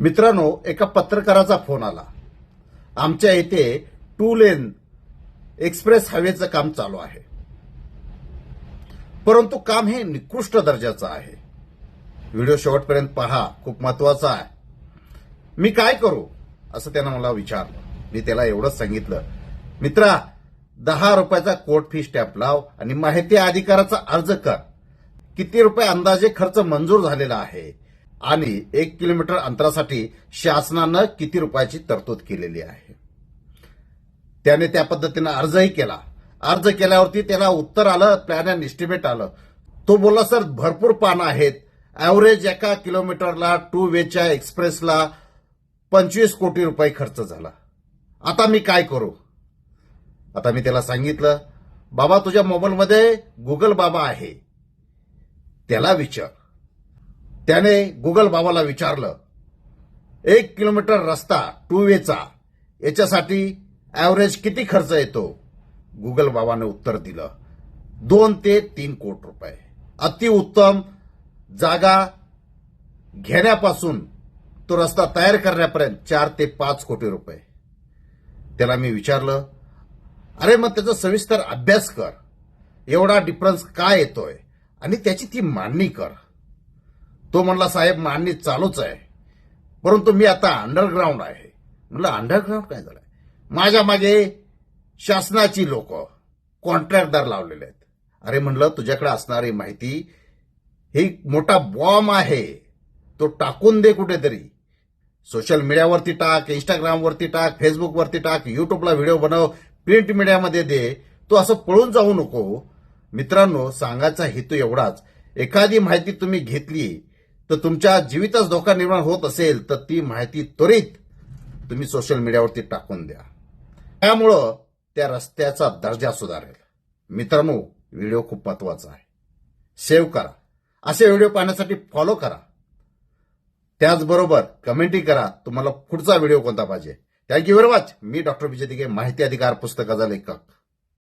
मित्रांनो एका पत्रकाराचा फोन आला. आमच्या इथे टू लेन एक्सप्रेस हायवेचं काम चालू आहे. परंतु काम हे निकृष्ट दर्जाचं आहे. व्हिडिओ शेवटपर्यंत पहा खूप महत्त्वाचा आहे. मी काय करू? असं त्यानं मला विचारलं. मी त्याला एवढंच सांगितलं. मित्रा दहा रुपयाचा कोर्ट फी स्टॅम्प लाव आणि माहिती अधिकाराचा अर्ज कर. किती रुपये अंदाजे खर्च मंजूर झालेला आहे? आणि एक किलोमीटर अंतरासाठी शासनानं किती रुपयाची तरतूद केलेली आहे? त्याने त्या पद्धतीनं अर्जही केला. अर्ज केल्यावरती त्याला उत्तर आलं प्लॅन अँड एस्टिमेट आलं. तो बोलला सर भरपूर पानं आहेत. ऍव्हरेज एका किलोमीटरला टू वेच्या एक्सप्रेसला पंचवीस कोटी रुपये खर्च झाला. आता मी काय करू? आता मी त्याला सांगितलं बाबा तुझ्या मोबाईलमध्ये गुगल बाबा आहे. त्याला विचार. त्याने गुगल बाबाला विचारलं एक किलोमीटर रस्ता टू वेचा याच्यासाठी ॲव्हरेज किती खर्च येतो? गुगल बाबाने उत्तर दिलं दोन ते तीन कोटी रुपये. अतिउत्तम जागा घेण्यापासून तो रस्ता तयार करण्यापर्यंत चार ते पाच कोटी रुपये. त्याला मी विचारलं अरे मग त्याचा सविस्तर अभ्यास कर. एवढा डिफरन्स काय येतोय? आणि त्याची ती मांडणी कर. तो म्हणला साहेब मान्य चालूच आहे. परंतु मी आता अंडरग्राऊंड आहे. म्हणलं अंडरग्राऊंड काय झालं माझ्या मागे शासनाची लोक कॉन्ट्रॅक्टदार लावलेले आहेत. अरे म्हणलं तुझ्याकडे असणारी माहिती ही मोठा बॉम्ब आहे. तो टाकून दे कुठेतरी. सोशल मीडियावरती टाक इंस्टाग्रामवरती टाक फेसबुकवरती टाक युट्यूबला व्हिडिओ बनव प्रिंट मीडियामध्ये दे. तू असं पळून जाऊ नको. मित्रांनो सांगायचा हेतू एवढाच. एखादी माहिती तुम्ही घेतली तर तुमच्या जीवितच धोका निर्माण होत असेल तर ती माहिती त्वरित तुम्ही सोशल मीडियावरती टाकून द्या. त्यामुळं त्या रस्त्याचा दर्जा सुधारेल. मित्रांनो व्हिडिओ खूप महत्त्वाचा आहे. सेव्ह करा. असे व्हिडिओ पाहण्यासाठी फॉलो करा. त्याचबरोबर कमेंटही करा तुम्हाला पुढचा व्हिडिओ कोणता पाहिजे? थँक्यू व्हेरी मच मी डॉक्टर विजय दिघे माहिती अधिकार पुस्तकाचा लेखक.